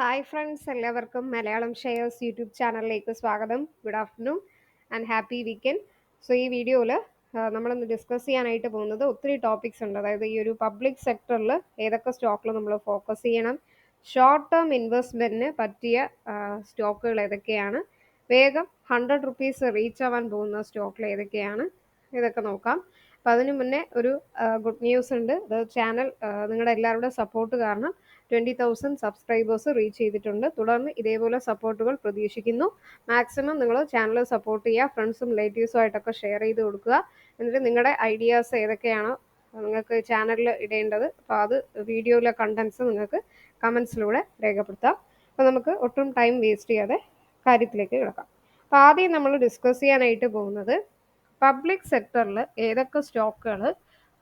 Hi friends എല്ലാവർക്കും Malayalam shares YouTube ചാനലിലേക്ക് സ്വാഗതം. Good afternoon and happy weekend so ഈ വീഡിയോയിൽ നമ്മളിന്ന് ഡിസ്കസ് ചെയ്യാനായിട്ട് പോകുന്നത് ഒത്തിരി ടോപ്പിക്സ് ഉണ്ട്. അതായത് ഈ ഒരു പബ്ലിക് സെക്ടറിൽ ഏതൊക്കെ സ്റ്റോക്കിൽ നമ്മൾ ഫോക്കസ് ചെയ്യണം ഷോർട്ട് ടേം ഇൻവെസ്റ്റ്മെന്റിന് പറ്റിയ സ്റ്റോക്കുകൾ ഏതൊക്കെയാണ് വേഗം ഹൺഡ്രഡ് റുപ്പീസ് റീച്ച് ആവാൻ പോകുന്ന സ്റ്റോക്കിൽ ഏതൊക്കെയാണ് ഇതൊക്കെ നോക്കാം. അപ്പോൾ അതിനു മുന്നേ ഒരു ഗുഡ് ന്യൂസ് ഉണ്ട്. അത് ചാനൽ നിങ്ങളുടെ എല്ലാവരുടെ സപ്പോർട്ട് കാരണം ട്വന്റി തൗസൻഡ് സബ്സ്ക്രൈബേഴ്സ് റീച്ച് ചെയ്തിട്ടുണ്ട്. തുടർന്ന് ഇതേപോലെ സപ്പോർട്ടുകൾ പ്രതീക്ഷിക്കുന്നു. മാക്സിമം നിങ്ങൾ ചാനൽ സപ്പോർട്ട് ചെയ്യുക ഫ്രണ്ട്സും റിലേറ്റീവ്സും ആയിട്ടൊക്കെ ഷെയർ ചെയ്ത് കൊടുക്കുക. എന്നിട്ട് നിങ്ങളുടെ ഐഡിയാസ് ഏതൊക്കെയാണോ നിങ്ങൾക്ക് ചാനലിൽ ഇടേണ്ടത് അപ്പോൾ അത് വീഡിയോയിലെ കണ്ടൻസ് നിങ്ങൾക്ക് കമൻസിലൂടെ രേഖപ്പെടുത്താം. അപ്പോൾ നമുക്ക് ഒട്ടും ടൈം വേസ്റ്റ് ചെയ്യാതെ കാര്യത്തിലേക്ക് കിടക്കാം. അപ്പോൾ ആദ്യം നമ്മൾ ഡിസ്കസ് ചെയ്യാനായിട്ട് പോകുന്നത് പബ്ലിക് സെക്ടറിൽ ഏതൊക്കെ സ്റ്റോക്കുകൾ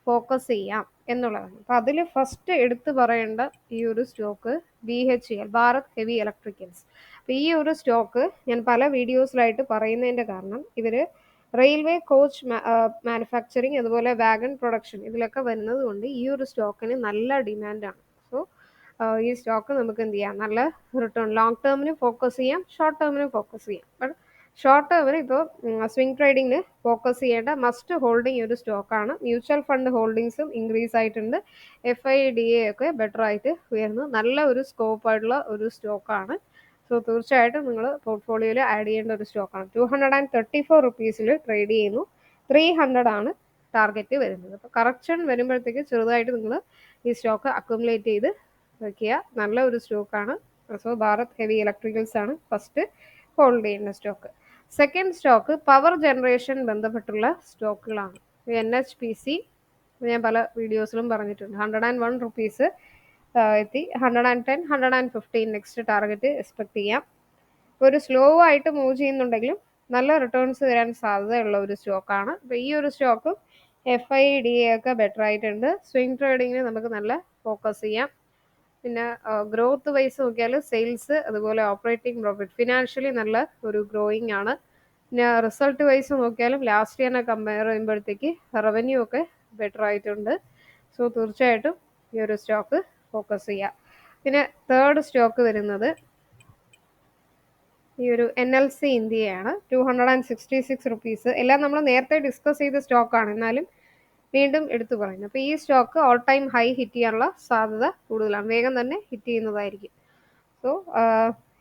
ഫോക്കസ് ചെയ്യാം എന്നുള്ളതാണ്. അപ്പോൾ അതിൽ ഫസ്റ്റ് എടുത്തു പറയേണ്ട ഈ ഒരു stock B H L Bharat Heavy Electricals അപ്പോൾ ഈ ഒരു സ്റ്റോക്ക് ഞാൻ പല വീഡിയോസിലായിട്ട് പറയുന്നതിന്റെ കാരണം ഇവർ റെയിൽവേ കോച്ച് മാനുഫാക്ചറിങ് അതുപോലെ വാഗൺ പ്രൊഡക്ഷൻ ഇതിലൊക്കെ വരുന്നത് കൊണ്ട് ഈ ഒരു സ്റ്റോക്കിന് നല്ല ഡിമാൻഡാണ് സോ ഈ സ്റ്റോക്ക് നമുക്ക് എന്ത് ചെയ്യാം? നല്ല റിട്ടേൺ ലോങ് ടേമിന് ഫോക്കസ് ചെയ്യാം ഷോർട്ട് ടേമിന് ഫോക്കസ് ചെയ്യാം. ബട്ട് ഷോർട്ട് ടേമിന് ഇപ്പോൾ സ്വിംഗ് ട്രേഡിങ്ങിന് ഫോക്കസ് ചെയ്യേണ്ട മസ്റ്റ് ഹോൾഡിംഗ് ഒരു സ്റ്റോക്കാണ് മ്യൂച്വൽ ഫണ്ട് ഹോൾഡിങ്സും ഇൻക്രീസ് ആയിട്ടുണ്ട്. എഫ് ഐ ഡി എ ഒക്കെ ബെറ്റർ ആയിട്ട് ഉയർന്നു നല്ല ഒരു സ്കോപ്പ് ആയിട്ടുള്ള ഒരു സ്റ്റോക്കാണ് സോ തീർച്ചയായിട്ടും നിങ്ങൾ പോർട്ട്ഫോളിയോയിൽ ആഡ് ചെയ്യേണ്ട ഒരു സ്റ്റോക്കാണ് two hundred and thirty four റുപ്പീസിൽ trade ചെയ്യുന്നു. ത്രീ ഹൺഡ്രഡ് ആണ് ടാർഗറ്റ് വരുന്നത്. അപ്പോൾ കറക്ഷൻ വരുമ്പോഴത്തേക്ക് ചെറുതായിട്ട് നിങ്ങൾ ഈ സ്റ്റോക്ക് അക്യുമുലേറ്റ് ചെയ്ത് വയ്ക്കുക നല്ല ഒരു സ്റ്റോക്കാണ് സോ ഭാരത് ഹെവി ഇലക്ട്രിക്കൽസ് ആണ് ഫസ്റ്റ് ഹോൾഡ് ചെയ്യുന്ന stock second stock power generation ബന്ധപ്പെട്ടുള്ള സ്റ്റോക്കുകളാണ് എൻ എച്ച് പി സി ഞാൻ പല വീഡിയോസിലും പറഞ്ഞിട്ടുണ്ട്. ഹൺഡ്രഡ് ആൻഡ് വൺ റുപ്പീസ് എത്തി. Hundred and ten hundred and fifteen next target expect ചെയ്യാം. ഒരു സ്ലോ ആയിട്ട് മൂവ് ചെയ്യുന്നുണ്ടെങ്കിലും നല്ല റിട്ടേൺസ് വരാൻ സാധ്യതയുള്ള ഒരു സ്റ്റോക്കാണ് അപ്പോൾ ഈ ഒരു സ്റ്റോക്കും എഫ് ഐ ഡി എ ഒക്കെ ബെറ്റർ ആയിട്ടുണ്ട്. സ്വിംഗ് ട്രേഡിങ്ങിന് നമുക്ക് നല്ല ഫോക്കസ് ചെയ്യാം. പിന്നെ ഗ്രോത്ത് വൈസ് നോക്കിയാൽ സെയിൽസ് അതുപോലെ ഓപ്പറേറ്റിംഗ് പ്രോഫിറ്റ് ഫിനാൻഷ്യലി നല്ല ഒരു ഗ്രോയിങ് ആണ്. പിന്നെ റിസൾട്ട് വൈസ് നോക്കിയാലും ലാസ്റ്റ് ഇയറിനെ കമ്പയർ ചെയ്യുമ്പോഴത്തേക്ക് റവന്യൂ ഒക്കെ ബെറ്റർ ആയിട്ടുണ്ട്. സോ തീർച്ചയായിട്ടും ഈ ഒരു സ്റ്റോക്ക് ഫോക്കസ് ചെയ്യുക പിന്നെ തേർഡ് സ്റ്റോക്ക് വരുന്നത് ഈ ഒരു എൻ എൽ സി ഇന്ത്യയാണ്. Two hundred and sixty six rupees എല്ലാം നമ്മൾ നേരത്തെ ഡിസ്കസ് ചെയ്ത സ്റ്റോക്കാണ് എന്നാലും വീണ്ടും എടുത്തു പറയുന്നു. അപ്പോൾ ഈ stock all time high hit ചെയ്യാനുള്ള സാധ്യത കൂടുതലാണ്. വേഗം തന്നെ ഹിറ്റ് ചെയ്യുന്നതായിരിക്കും. സോ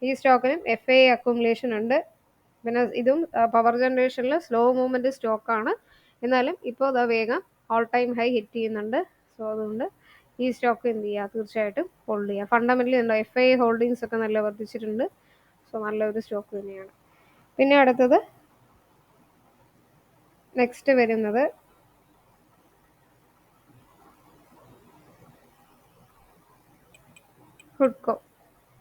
ഈ സ്റ്റോക്കിനും എഫ് ഐ അക്കുമുലേഷൻ ഉണ്ട്. പിന്നെ ഇതും പവർ ജനറേഷനിൽ സ്ലോ മൂവ്മെന്റ് സ്റ്റോക്കാണ് എന്നാലും ഇപ്പോൾ അത് വേഗം ഓൾ ടൈം ഹൈ ഹിറ്റ് ചെയ്യുന്നുണ്ട്. സോ അതുകൊണ്ട് ഈ സ്റ്റോക്ക് എന്ത് ചെയ്യുക തീർച്ചയായിട്ടും ഹോൾഡ് ചെയ്യുക ഫണ്ടമെന്റലി ഉണ്ടോ? എഫ് ഐ ഹോൾഡിങ്സ് ഒക്കെ നല്ല വർദ്ധിച്ചിട്ടുണ്ട്. സോ നല്ലൊരു സ്റ്റോക്ക് തന്നെയാണ്. പിന്നെ അടുത്തത് നെക്സ്റ്റ് വരുന്നത് ഹുഡ്കോ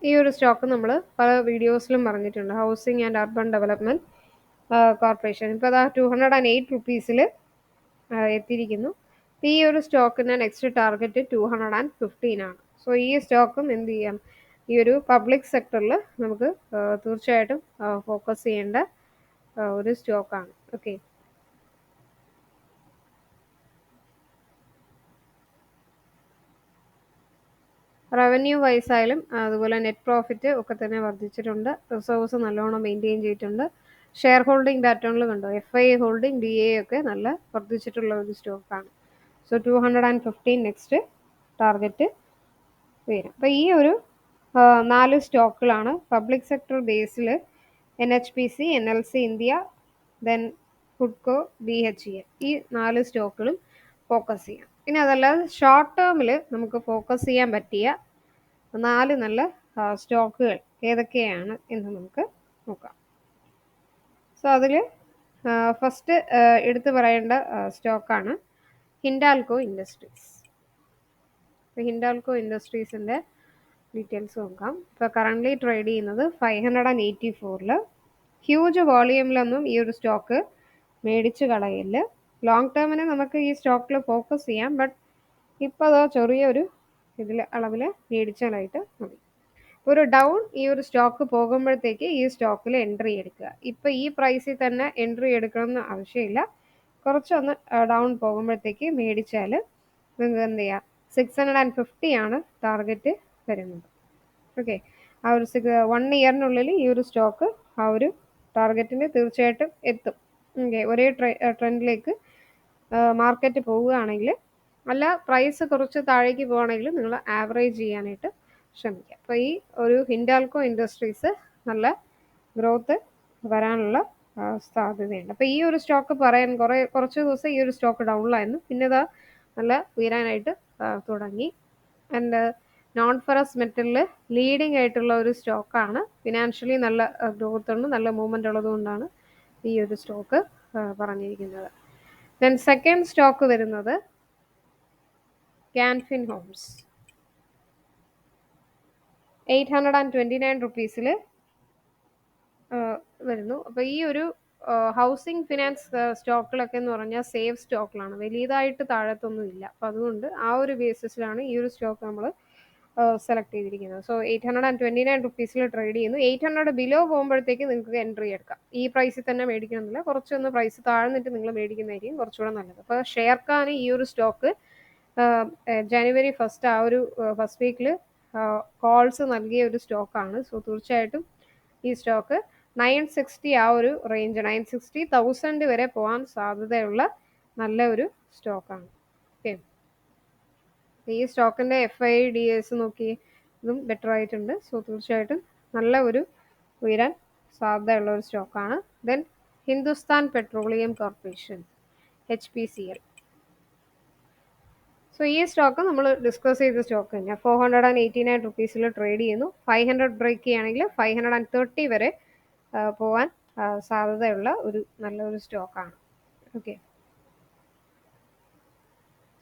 ഈ ഒരു സ്റ്റോക്ക് നമ്മൾ പല വീഡിയോസിലും പറഞ്ഞിട്ടുണ്ട്. Housing and urban development corporation ഇപ്പോൾ അതാ ടു ഹൺഡ്രഡ് ആൻഡ് എയ്റ്റ് റുപ്പീസിൽ എത്തിയിരിക്കുന്നു. ഈ ഒരു സ്റ്റോക്കിന്റെ next target two hundred and fifteen ആണ്. സോ ഈ സ്റ്റോക്കും എന്ത് ചെയ്യാം? ഈ ഒരു പബ്ലിക് സെക്ടറിൽ നമുക്ക് തീർച്ചയായിട്ടും ഫോക്കസ് ചെയ്യേണ്ട ഒരു സ്റ്റോക്കാണ് ഓക്കെ റവന്യൂ വൈസ് ആയാലും അതുപോലെ നെറ്റ് പ്രോഫിറ്റ് ഒക്കെ തന്നെ വർദ്ധിച്ചിട്ടുണ്ട്. റിസർവ്സ് നല്ലോണം മെയിന്റെയിൻ ചെയ്തിട്ടുണ്ട്. ഷെയർ ഹോൾഡിംഗ് പാറ്റേണിൽ കണ്ടോ? F I holding D A ഒക്കെ നല്ല വർദ്ധിച്ചിട്ടുള്ള ഒരു സ്റ്റോക്കാണ് so two hundred and fifteen next target വരും. അപ്പോൾ ഈ ഒരു നാല് സ്റ്റോക്കുകളാണ് പബ്ലിക് സെക്ടർ ബേസിൽ N H P C N L C India then ഫുഡ്കോ B H E ഈ നാല് സ്റ്റോക്കുകളും ഫോക്കസ് ചെയ്യാം. ഇനി അതല്ലാതെ ഷോർട്ട് ടേമിൽ നമുക്ക് ഫോക്കസ് ചെയ്യാൻ പറ്റിയ നാല് നല്ല സ്റ്റോക്കുകൾ ഏതൊക്കെയാണ് എന്ന് നമുക്ക് നോക്കാം. സോ അതിൽ ഫസ്റ്റ് എടുത്തു പറയേണ്ട സ്റ്റോക്കാണ് ഹിൻഡാൽകോ ഇൻഡസ്ട്രീസ്. ഹിൻഡാൽകോ ഇൻഡസ്ട്രീസിന്റെ ഡീറ്റെയിൽസ് നോക്കാം. ഇപ്പോൾ കറന്റ്ലി ട്രേഡ് ചെയ്യുന്നത് ഫൈവ് ഹൺഡ്രഡ് ആൻഡ് എയ്റ്റി ഫോറിൽ ഹ്യൂജ് വോളിയൂമിലൊന്നും ഈ ഒരു സ്റ്റോക്ക് മേടിച്ച് കളയില്ല ലോങ് ടേമിന് നമുക്ക് ഈ സ്റ്റോക്കിൽ ഫോക്കസ് ചെയ്യാം. ബട്ട് ഇപ്പോൾ അതോ ചെറിയൊരു ഇതിൽ അളവിൽ മേടിച്ചാലായിട്ട് മതി. ഒരു ഡൗൺ ഈ ഒരു സ്റ്റോക്ക് പോകുമ്പോഴത്തേക്ക് ഈ സ്റ്റോക്കിൽ എൻട്രി എടുക്കുക. ഇപ്പോൾ ഈ പ്രൈസിൽ തന്നെ എൻട്രി എടുക്കണമെന്ന് ആവശ്യമില്ല. കുറച്ചൊന്ന് ഡൗൺ പോകുമ്പോഴത്തേക്ക് മേടിച്ചാൽ നിങ്ങൾക്ക് എന്ത് ചെയ്യാം? സിക്സ് ഹൺഡ്രഡ് ആൻഡ് ഫിഫ്റ്റി ആണ് ടാർഗറ്റ് വരുന്നത്. ഓക്കെ ആ ഒരു സിക്സ് വൺ ഇയറിനുള്ളിൽ ഈ ഒരു സ്റ്റോക്ക് ആ ഒരു ടാർഗറ്റിന് തീർച്ചയായിട്ടും എത്തും. ഓക്കെ ഒരേ ട്രെൻഡിലേക്ക് മാർക്കറ്റ് പോവുകയാണെങ്കിൽ അല്ല പ്രൈസ് കുറച്ച് താഴേക്ക് പോവുകയാണെങ്കിൽ നിങ്ങൾ ആവറേജ് ചെയ്യാനായിട്ട് ശ്രമിക്കുക. അപ്പോൾ ഈ ഒരു ഹിൻഡാൽക്കോ ഇൻഡസ്ട്രീസ് നല്ല ഗ്രോത്ത് വരാനുള്ള സാധ്യതയുണ്ട്. അപ്പോൾ ഈ ഒരു സ്റ്റോക്ക് പറയാൻ കുറേ കുറച്ച് ദിവസം ഈ ഒരു സ്റ്റോക്ക് ഡൗണിലായിരുന്നു പിന്നെ ഇതാ നല്ല ഉയരാനായിട്ട് തുടങ്ങി. ആൻഡ് നോൺ ഫെറസ് മെറ്റലിൽ ലീഡിംഗ് ആയിട്ടുള്ള ഒരു സ്റ്റോക്കാണ് ഫിനാൻഷ്യലി നല്ല ഗ്രോത്ത് ഉണ്ട് നല്ല മൂവ്മെന്റ് ഉള്ളതുകൊണ്ടാണ് ഈ ഒരു സ്റ്റോക്ക് പറഞ്ഞിരിക്കുന്നത്. ദെൻ സെക്കൻഡ് സ്റ്റോക്ക് വരുന്നത് Canfin Homes eight hundred and twenty nine റുപ്പീസിൽ വരുന്നു. അപ്പോൾ ഈ ഒരു ഹൗസിംഗ് ഫിനാൻസ് സ്റ്റോക്കിലൊക്കെ എന്ന് പറഞ്ഞാൽ സേഫ് സ്റ്റോക്കിലാണ് വലിയതായിട്ട് താഴത്തൊന്നും ഇല്ല അപ്പോൾ അതുകൊണ്ട് ആ ഒരു ബേസിസിലാണ് ഈ ഒരു സ്റ്റോക്ക് നമ്മൾ സെലക്ട് ചെയ്തിരിക്കുന്നത്. So eight hundred and twenty nine റുപ്പീസിൽ trade ചെയ്യുന്നു. എയ്റ്റ് ഹൺഡ്രഡ് ബിലോ പോകുമ്പോഴത്തേക്ക് നിങ്ങൾക്ക് എൻട്രി എടുക്കാം. ഈ പ്രൈസിൽ തന്നെ മേടിക്കണമെന്നില്ല. കുറച്ചൊന്ന് പ്രൈസ് താഴ്ന്നിട്ട് നിങ്ങൾ മേടിക്കുന്നതായിരിക്കും കുറച്ചുകൂടെ നല്ലത്. അപ്പോൾ ഷെയർഖാൻ ഈ ഒരു സ്റ്റോക്ക് ജനുവരി ഫസ്റ്റ് ആ ഒരു ഫസ്റ്റ് വീക്കിൽ കോൾസ് നൽകിയ ഒരു സ്റ്റോക്കാണ് സോ തീർച്ചയായിട്ടും ഈ സ്റ്റോക്ക് നയൻ സിക്സ്റ്റി ആ ഒരു റേഞ്ച് നയൻ സിക്സ്റ്റി തൗസൻഡ് വരെ പോകാൻ സാധ്യതയുള്ള നല്ല ഒരു സ്റ്റോക്കാണ് ഓക്കെ ഈ സ്റ്റോക്കിന്റെ എഫ് ഐ ഡി എസ് നോക്കി ഇതും ബെറ്റർ ആയിട്ടുണ്ട്. സോ തീർച്ചയായിട്ടും നല്ല ഒരു ഉയരാൻ സാധ്യതയുള്ള ഒരു സ്റ്റോക്കാണ്. Then Hindustan petroleum corporation H P C L so ഈ സ്റ്റോക്ക് നമ്മൾ ഡിസ്കസ് ചെയ്ത സ്റ്റോക്ക് തന്നെയാണ് four hundred and eighty nine റുപ്പീസിൽ trade ചെയ്യുന്നു. ഫൈവ് ഹൺഡ്രഡ് ബ്രേക്ക് ചെയ്യുകയാണെങ്കിൽ ഫൈവ് ഹൺഡ്രഡ് ആൻഡ് തേർട്ടി വരെ പോകാൻ സാധ്യതയുള്ള ഒരു നല്ലൊരു സ്റ്റോക്കാണ്. ഓക്കെ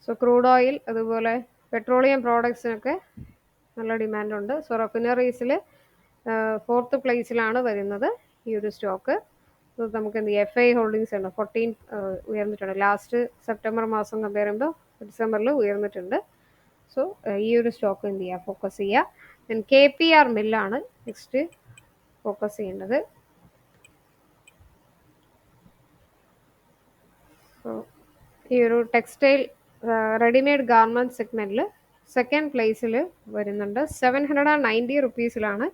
സോ ക്രൂഡ് ഓയിൽ അതുപോലെ പെട്രോളിയം പ്രോഡക്ട്സിനൊക്കെ നല്ല ഡിമാൻഡുണ്ട്. സോ റഫിനറീസിൽ ഫോർത്ത് പ്ലേസിലാണ് വരുന്നത് ഈ ഒരു സ്റ്റോക്ക്. നമുക്ക് എന്ത് എഫ് ഐ ഹോൾഡിങ്സ് ഉണ്ട് ഫോർട്ടീൻ ഉയർന്നിട്ടുണ്ട്. ലാസ്റ്റ് സെപ്റ്റംബർ മാസം കമ്പയർ ചെയ്യുമ്പോൾ ഡിസംബറിൽ ഉയർന്നിട്ടുണ്ട്. സോ ഈ ഒരു സ്റ്റോക്ക് എന്ത് ചെയ്യുക ഫോക്കസ് ചെയ്യുക ദെൻ കെ പി ആർ മില്ലാണ് നെക്സ്റ്റ് ഫോക്കസ് ചെയ്യേണ്ടത്. സോ ഈ ഒരു ടെക്സ്റ്റൈൽ റെഡിമെയ്ഡ് ഗാർമെന്റ് സെഗ്മെന്റിൽ സെക്കൻഡ് പ്ലേസിൽ വരുന്നുണ്ട്. സെവൻ ഹൺഡ്രഡ് ആൻഡ് നയന്റി റുപ്പീസിലാണ്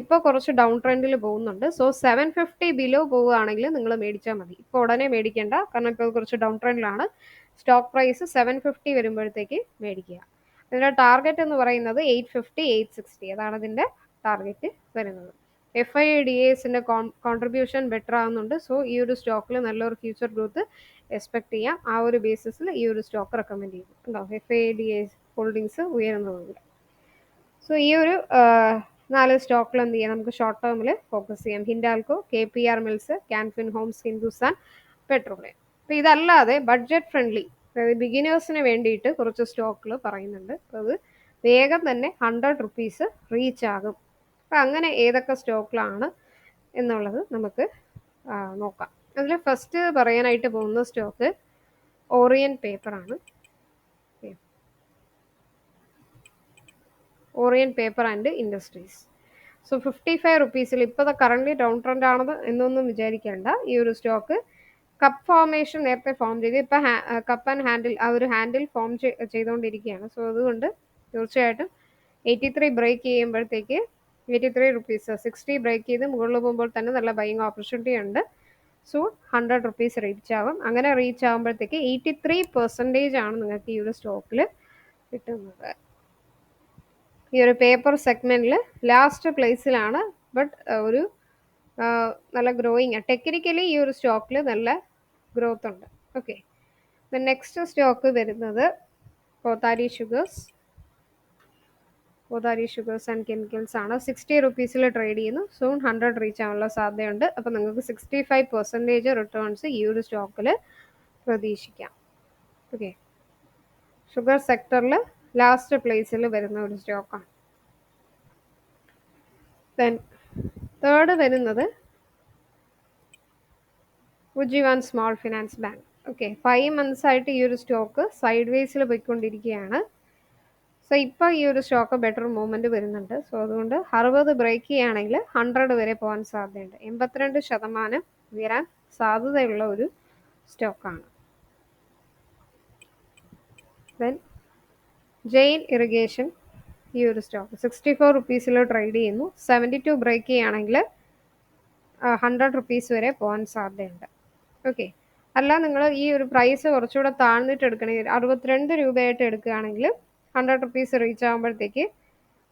ഇപ്പോൾ കുറച്ച് ഡൗൺ ട്രെൻഡിൽ പോകുന്നുണ്ട്. സോ സെവൻ ഫിഫ്റ്റി ബിലോ പോവുകയാണെങ്കിൽ നിങ്ങൾ മേടിച്ചാൽ മതി. ഇപ്പോൾ ഉടനെ മേടിക്കേണ്ട. കാരണം ഇപ്പോൾ കുറച്ച് ഡൗൺ ട്രെൻഡിലാണ് സ്റ്റോക്ക് പ്രൈസ് സെവൻ ഫിഫ്റ്റി വരുമ്പോഴത്തേക്ക് മേടിക്കുക. ഇതിന്റെ ടാർഗറ്റ് എന്ന് പറയുന്നത് എയ്റ്റ് ഫിഫ്റ്റി എയ്റ്റ് സിക്സ്റ്റി അതാണ് ഇതിന്റെ ടാർഗറ്റ് വരുന്നത്. എഫ് ഐ ഡി എസിന്റെ കോൺട്രിബ്യൂഷൻ ബെറ്റർ ആകുന്നുണ്ട് സോ ഈ ഒരു സ്റ്റോക്കിൽ നല്ലൊരു ഫ്യൂച്ചർ ഗ്രോത്ത് എക്സ്പെക്ട് ചെയ്യാം. ആ ഒരു ബേസിസിൽ ഈ ഒരു സ്റ്റോക്ക് റെക്കമെൻഡ് ചെയ്തു ഉണ്ടോ F A D A holdings ഉയരുന്നതുകൊണ്ട്. So ഈ ഒരു നാല് സ്റ്റോക്കിൽ എന്ത് ചെയ്യാം? നമുക്ക് ഷോർട്ട് ടേമിൽ ഫോക്കസ് ചെയ്യാം. Hindalco K P R mills Canfin Homes Hindustan petroleum അപ്പോൾ ഇതല്ലാതെ ബഡ്ജറ്റ് ഫ്രണ്ട്ലി അതായത് ബിഗിനേഴ്സിന് വേണ്ടിയിട്ട് കുറച്ച് സ്റ്റോക്കുകൾ പറയുന്നുണ്ട്. അപ്പോൾ അത് വേഗം തന്നെ ഹൺഡ്രഡ് റുപ്പീസ് റീച്ച് ആകും. അപ്പം അങ്ങനെ ഏതൊക്കെ സ്റ്റോക്കിലാണ് എന്നുള്ളത് നമുക്ക് നോക്കാം. അതിൽ ഫസ്റ്റ് പറയാനായിട്ട് പോകുന്ന സ്റ്റോക്ക് ഓറിയൻ പേപ്പറാണ് Orient paper and industries so fifty five റുപ്പീസിൽ ഇപ്പോൾ കറണ്ട്ലി ഡൗൺ ട്രെൻഡ് ആണത് എന്നൊന്നും വിചാരിക്കേണ്ട. ഈ ഒരു സ്റ്റോക്ക് കപ്പ് ഫോർമേഷൻ നേരത്തെ ഫോം ചെയ്ത് ഇപ്പം കപ്പ് ആൻഡ് ഹാൻഡിൽ ആ ഒരു ഹാൻഡിൽ ഫോം ചെയ്തുകൊണ്ടിരിക്കുകയാണ് സോ അതുകൊണ്ട് തീർച്ചയായിട്ടും എയ്റ്റി ത്രീ ബ്രേക്ക് ചെയ്യുമ്പോഴത്തേക്ക് eighty three rupees sixty break ചെയ്ത് മുകളിൽ പോകുമ്പോൾ തന്നെ നല്ല ബൈങ് ഓപ്പർച്യൂണിറ്റി ഉണ്ട്. സോ ഹൺഡ്രഡ് റുപ്പീസ് റീച്ച് ആവും. അങ്ങനെ റീച്ച് ആകുമ്പോഴത്തേക്ക് എയ്റ്റി ത്രീ പെർസെന്റേജ് ആണ് നിങ്ങൾക്ക് ഈ ഒരു സ്റ്റോക്കിൽ കിട്ടുന്നത്. ഈ ഒരു പേപ്പർ സെഗ്മെന്റിൽ ലാസ്റ്റ് പ്ലേസിലാണ് ബട്ട് ഒരു നല്ല ഗ്രോയിങ് ടെക്നിക്കലി ഈ ഒരു സ്റ്റോക്കിൽ നല്ല ഗ്രോത്ത് ഉണ്ട്. ഓക്കെ. നെക്സ്റ്റ് സ്റ്റോക്ക് വരുന്നത് Kothari sugars. Kothari sugars and chemicals ആണ്. സിക്സ്റ്റി റുപ്പീസിൽ ട്രേഡ് ചെയ്യുന്നു. സൂൺ ഹൺഡ്രഡ് റീച്ച് ആവാനുള്ള സാധ്യതയുണ്ട്. അപ്പോൾ നിങ്ങൾക്ക് സിക്സ്റ്റി ഫൈവ് പെർസെന്റേജ് റിട്ടേൺസ് ഈ ഒരു സ്റ്റോക്കിൽ പ്രതീക്ഷിക്കാം. ഓക്കെ ഷുഗർ സെക്ടറിൽ ലാസ്റ്റ് പ്ലേസിൽ വരുന്ന ഒരു സ്റ്റോക്കാണ് ദെൻ തേർഡ് വരുന്നത് Ujjivan small finance bank. Okay five months ആയിട്ട് ഈ ഒരു സ്റ്റോക്ക് സൈഡ് വേസിൽ പോയിക്കൊണ്ടിരിക്കുകയാണ്. സോ ഇപ്പോൾ ഈ ഒരു സ്റ്റോക്ക് ബെറ്റർ മൂവ്മെന്റ് വരുന്നുണ്ട്. സോ അതുകൊണ്ട് അറുപത് ബ്രേക്ക് ചെയ്യുകയാണെങ്കിൽ ഹൺഡ്രഡ് വരെ പോകാൻ സാധ്യതയുണ്ട്. എൺപത്തിരണ്ട് ശതമാനം ഉയരാൻ സാധ്യതയുള്ള ഒരു സ്റ്റോക്കാണ് ദെൻ ജെയിൻ ഇറിഗേഷൻ ഈ ഒരു സ്റ്റോക്ക് സിക്സ്റ്റി ഫോർ റുപ്പീസിൽ ട്രേഡ് ചെയ്യുന്നു. സെവന്റി ടു ബ്രേക്ക് ചെയ്യുകയാണെങ്കിൽ ഹൺഡ്രഡ് റുപ്പീസ് വരെ പോകാൻ സാധ്യതയുണ്ട്. ഓക്കെ അല്ല നിങ്ങൾ ഈ ഒരു പ്രൈസ് കുറച്ചുകൂടെ താഴ്ന്നിട്ട് എടുക്കണമെങ്കിൽ അറുപത്തിരണ്ട് രൂപയായിട്ട് എടുക്കുകയാണെങ്കിൽ ഹൺഡ്രഡ് റുപ്പീസ് റീച്ച് ആകുമ്പോഴത്തേക്ക്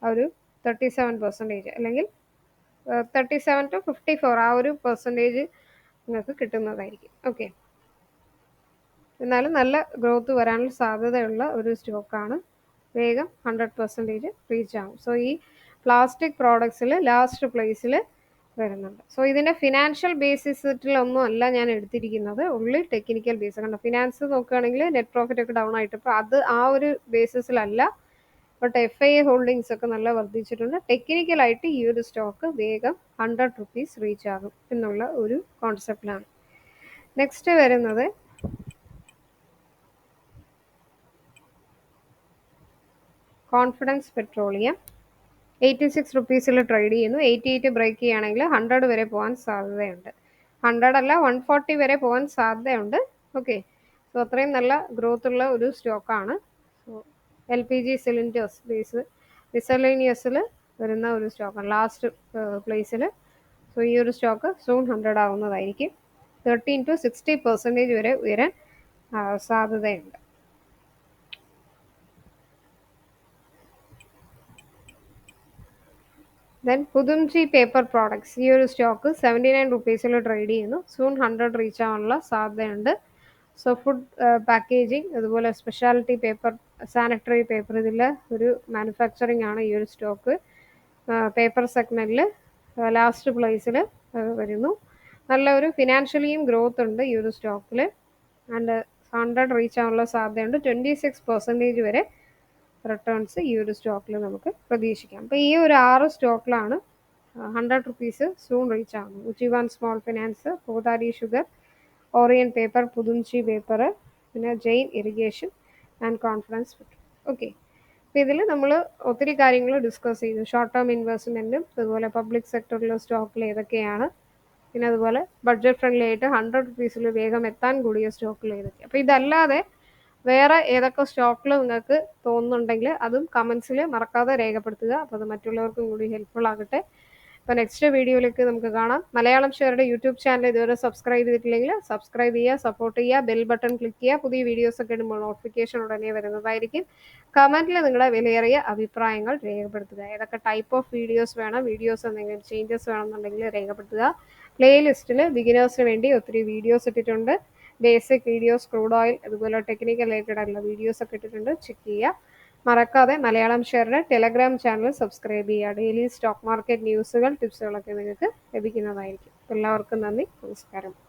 ഒരു തേർട്ടി സെവൻ പെർസെന്റേജ് അല്ലെങ്കിൽ thirty seven to fifty four ആ ഒരു പെർസെന്റേജ് നിങ്ങൾക്ക് കിട്ടുന്നതായിരിക്കും. ഓക്കെ എന്നാലും നല്ല ഗ്രോത്ത് വരാനുള്ള സാധ്യതയുള്ള ഒരു സ്റ്റോക്കാണ് വേഗം ഹൺഡ്രഡ് പെർസെന്റേജ് റീച്ച് ആകും സോ ഈ പ്ലാസ്റ്റിക് പ്രോഡക്ട്സിൽ ലാസ്റ്റ് പ്ലേസിൽ വരുന്നുണ്ട്. സോ ഇതിന്റെ ഫിനാൻഷ്യൽ ബേസിസിലൊന്നും അല്ല ഞാൻ എടുത്തിരിക്കുന്നത്. ഉള്ളി ടെക്നിക്കൽ ബേസ് കണ്ടോ? ഫിനാൻസ് നോക്കുകയാണെങ്കിൽ നെറ്റ് പ്രോഫിറ്റ് ഒക്കെ ഡൗൺ ആയിട്ട് ഇപ്പോൾ അത് ആ ഒരു ബേസിസിലല്ല ബട്ട് എഫ് ഐ ഹോൾഡിങ്സ് ഒക്കെ നല്ല വർദ്ധിച്ചിട്ടുണ്ട്. ടെക്നിക്കലായിട്ട് ഈ ഒരു സ്റ്റോക്ക് വേഗം ഹൺഡ്രഡ് റുപ്പീസ് റീച്ച് ആകും എന്നുള്ള ഒരു കോൺസെപ്റ്റിലാണ് നെക്സ്റ്റ് വരുന്നത് കോൺഫിഡൻസ് പെട്രോളിയം എയ്റ്റി സിക്സ് റുപ്പീസിൽ ട്രേഡ് ചെയ്യുന്നു. എയ്റ്റി എയ്റ്റ് ബ്രേക്ക് ചെയ്യുകയാണെങ്കിൽ ഹൺഡ്രഡ് വരെ പോകാൻ സാധ്യതയുണ്ട്. ഹൺഡ്രഡ് അല്ല വൺ ഫോർട്ടി വരെ പോകാൻ സാധ്യതയുണ്ട്. ഓക്കെ സോ അത്രയും നല്ല ഗ്രോത്ത് ഉള്ള ഒരു സ്റ്റോക്കാണ് so L P G cylinders base മിസലേനിയസിൽ വരുന്ന ഒരു സ്റ്റോക്കാണ് ലാസ്റ്റ് പ്ലേസിൽ സോ ഈ ഒരു സ്റ്റോക്ക് സൂൺ ഹൺഡ്രഡ് ആവുന്നതായിരിക്കും. തേർട്ടീൻ ടു സിക്സ്റ്റി പെർസെന്റേജ് വരെ ഉയരാൻ സാധ്യതയുണ്ട്. ദെൻ പുതുംചി പേപ്പർ പ്രോഡക്ട്സ് ഈ ഒരു സ്റ്റോക്ക് സെവന്റി നയൻ റുപ്പീസിൽ ട്രേഡ് ചെയ്യുന്നു. സൂൺ ഹൺഡ്രഡ് റീച്ച് ആവാനുള്ള സാധ്യതയുണ്ട്. സോ ഫുഡ് പാക്കേജിങ് അതുപോലെ സ്പെഷ്യാലിറ്റി പേപ്പർ സാനിറ്ററി പേപ്പർ ഇതിൽ ഒരു മാനുഫാക്ചറിങ് ആണ് ഈ ഒരു സ്റ്റോക്ക് പേപ്പർ സെഗ്മെന്റിൽ ലാസ്റ്റ് പ്ലേസിൽ വരുന്നു. നല്ല ഒരു ഫിനാൻഷ്യലിയും ഗ്രോത്ത് ഉണ്ട് ഈ ഒരു സ്റ്റോക്കിൽ ആൻഡ് ഹൺഡ്രഡ് റീച്ച് ആവാനുള്ള സാധ്യതയുണ്ട്. ട്വന്റി സിക്സ് പെർസെന്റേജ് വരെ റിട്ടേൺസ് ഈ ഒരു സ്റ്റോക്കിൽ നമുക്ക് പ്രതീക്ഷിക്കാം. അപ്പോൾ ഈ ഒരു ആറ് സ്റ്റോക്കിലാണ് ഹൺഡ്രഡ് റുപ്പീസ് സൂൺ റീച്ച് ആകുന്നത് Ujjivan small finance Kothari sugar Orient paper Pudumjee paper പിന്നെ Jain irrigation and confidence okay അപ്പോൾ ഇതിൽ നമ്മൾ ഒത്തിരി കാര്യങ്ങൾ ഡിസ്കസ് ചെയ്തു. ഷോർട്ട് ടേം ഇൻവെസ്റ്റ്മെന്റും അതുപോലെ പബ്ലിക് സെക്ടറിലെ സ്റ്റോക്കിൽ ഏതൊക്കെയാണ് പിന്നെ അതുപോലെ ബഡ്ജറ്റ് ഫ്രണ്ട്ലി ആയിട്ട് ഹൺഡ്രഡ് റുപ്പീസിൽ വേഗം എത്താൻ കൂടിയ സ്റ്റോക്കിൽ ഏതൊക്കെ അപ്പോൾ ഇതല്ലാതെ വേറെ ഏതൊക്കെ സ്റ്റോക്കിൽ നിങ്ങൾക്ക് തോന്നുന്നുണ്ടെങ്കിൽ അതും കമൻസിൽ മറക്കാതെ രേഖപ്പെടുത്തുക. അപ്പോൾ അത് മറ്റുള്ളവർക്കും കൂടി ഹെൽപ്ഫുൾ ആകട്ടെ. അപ്പോൾ നെക്സ്റ്റ് വീഡിയോയിലേക്ക് നമുക്ക് കാണാം. മലയാളം ഷെയറുടെ യൂട്യൂബ് ചാനൽ ഇതുവരെ സബ്സ്ക്രൈബ് ചെയ്തിട്ടില്ലെങ്കിൽ സബ്സ്ക്രൈബ് ചെയ്യുക സപ്പോർട്ട് ചെയ്യുക ബെൽ ബട്ടൺ ക്ലിക്ക് ചെയ്യുക. പുതിയ വീഡിയോസ് ഒക്കെ ഇടുമ്പോൾ നോട്ടിഫിക്കേഷൻ ഉടനെ വരുന്നതായിരിക്കും. കമന്റിൽ നിങ്ങളുടെ വിലയേറിയ അഭിപ്രായങ്ങൾ രേഖപ്പെടുത്തുക. ഏതൊക്കെ ടൈപ്പ് ഓഫ് വീഡിയോസ് വേണം വീഡിയോസ് എന്തെങ്കിലും ചേഞ്ചസ് വേണമെന്നുണ്ടെങ്കിൽ രേഖപ്പെടുത്തുക. പ്ലേലിസ്റ്റിൽ ബിഗിനേഴ്സിന് വേണ്ടി ഒത്തിരി വീഡിയോസ് ഇട്ടിട്ടുണ്ട്. ബേസിക് വീഡിയോസ് ക്രൂഡ് ഓയിൽ അതുപോലെ ടെക്നിക്കൽ റിലേറ്റഡ് ആയിട്ടുള്ള വീഡിയോസ് ഒക്കെ ഇട്ടിട്ടുണ്ട്. ചെക്ക് ചെയ്യുക. മറക്കാതെ മലയാളം ഷെയറിന്റെ ടെലഗ്രാം ചാനൽ സബ്സ്ക്രൈബ് ചെയ്യുക. ഡെയിലി സ്റ്റോക്ക് മാർക്കറ്റ് ന്യൂസുകൾ ടിപ്സുകളൊക്കെ നിങ്ങൾക്ക് ലഭിക്കുന്നതായിരിക്കും. എല്ലാവർക്കും നന്ദി. നമസ്കാരം.